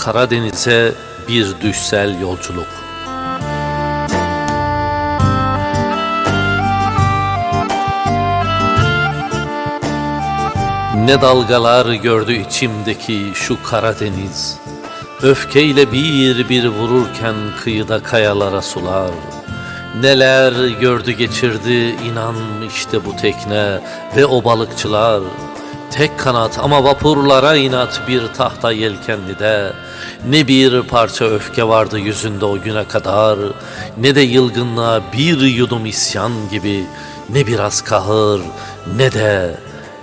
Karadeniz'e bir düşsel yolculuk. Ne dalgalar gördü içimdeki şu Karadeniz. Öfkeyle bir bir vururken kıyıda kayalara sular. Neler gördü geçirdi inan işte bu tekne ve o balıkçılar. Tek kanat ama vapurlara inat bir tahta yelkenlide. Ne bir parça öfke vardı yüzünde o güne kadar. Ne de yılgınlığa bir yudum isyan gibi. Ne biraz kahır ne de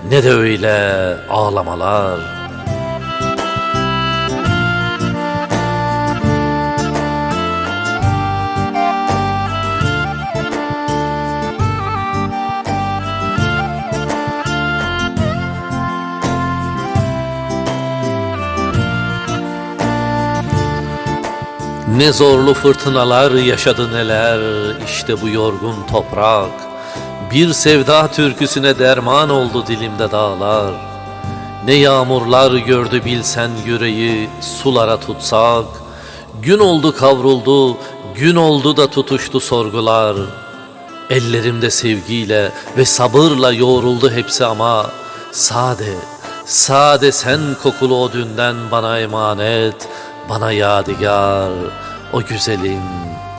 ne de öyle ağlamalar. Ne zorlu fırtınalar yaşadı neler işte bu yorgun toprak. Bir sevda türküsüne derman oldu dilimde dağlar. Ne yağmurlar gördü bilsen yüreği sulara tutsak. Gün oldu kavruldu, gün oldu da tutuştu sorgular. Ellerimde sevgiyle ve sabırla yoğruldu hepsi ama sade, sade sen kokulu o dünden bana emanet, bana yadigar, o güzelim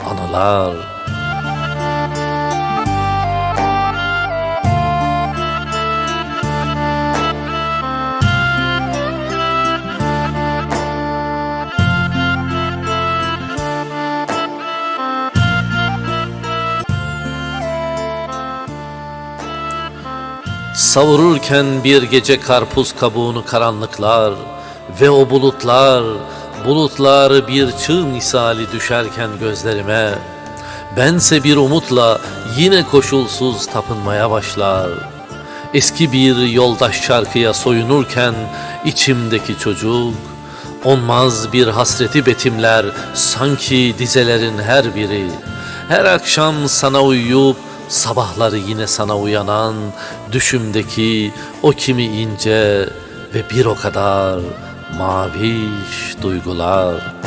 anılar. Savururken bir gece karpuz kabuğunu karanlıklar ve o bulutlar, bulutlar bir çığ misali düşerken gözlerime, bense bir umutla yine koşulsuz tapınmaya başlar. Eski bir yoldaş şarkıya soyunurken içimdeki çocuk, onmaz bir hasreti betimler sanki dizelerin her biri. Her akşam sana uyuyup sabahları yine sana uyanan düşümdeki o kimi ince ve bir o kadar maviş duygular.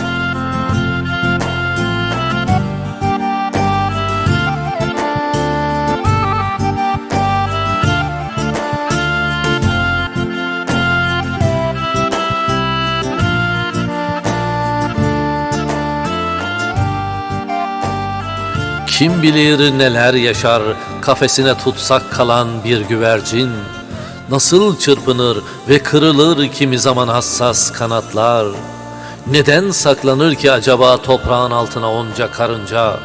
Kim bilir neler yaşar kafesine tutsak kalan bir güvercin. Nasıl çırpınır ve kırılır kimi zaman hassas kanatlar. Neden saklanır ki acaba toprağın altına onca karınca?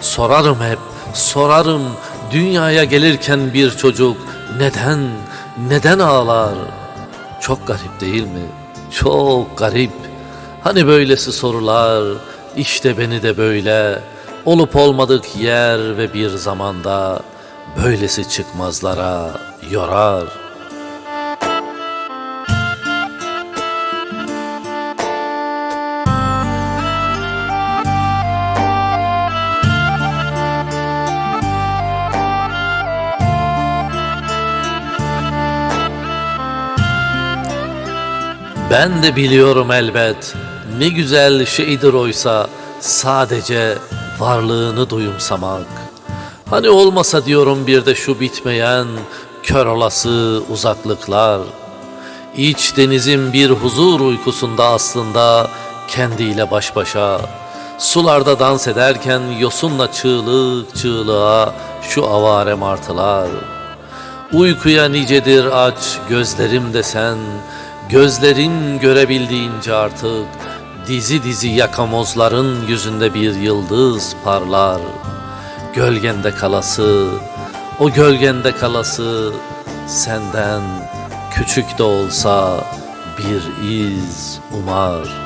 Sorarım hep, sorarım dünyaya gelirken bir çocuk neden, neden ağlar? Çok garip değil mi? Çok garip. Hani böylesi sorular, işte beni de böyle, olup olmadık yer ve bir zamanda böylesi çıkmazlara yorar. Ben de biliyorum elbet ne güzel şeydir oysa sadece varlığını duyumsamak. Hani olmasa diyorum bir de şu bitmeyen kör olası uzaklıklar. İç denizin bir huzur uykusunda aslında kendiyle baş başa. Sularda dans ederken yosunla çığlık çığlığa şu avare martılar. Uykuya nicedir aç gözlerim desen, gözlerin görebildiğince artık dizi dizi yakamozların yüzünde bir yıldız parlar. Gölgende kalası, o gölgende kalası senden küçük de olsa bir iz umar.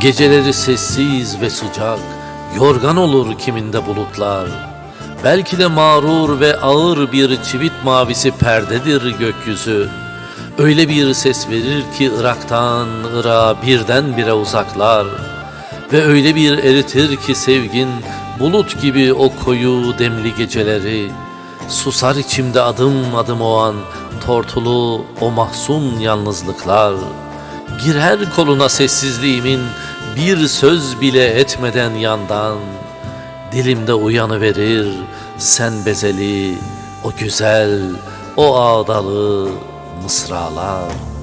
Geceleri sessiz ve sıcak, yorgan olur kiminde bulutlar. Belki de mağrur ve ağır bir çivit mavisi perdedir gökyüzü. Öyle bir ses verir ki Irak'tan Irak'a birdenbire uzaklar Ve öyle bir eritir ki sevgin bulut gibi o koyu demli geceleri Susar içimde adım adım o an tortulu o mahzun yalnızlıklar Girer koluna sessizliğimin bir söz bile etmeden yandan Dilimde uyanı verir sen bezeli o güzel o ağdalı mısralar.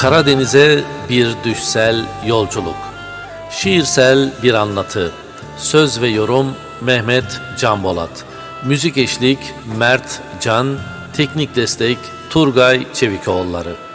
Karadeniz'e bir düşsel yolculuk. Şiirsel bir anlatı. Söz ve yorum Mehmet Can Bolat. Müzik eşlik Mert Can. Teknik destek Turgay Çevikoğulları.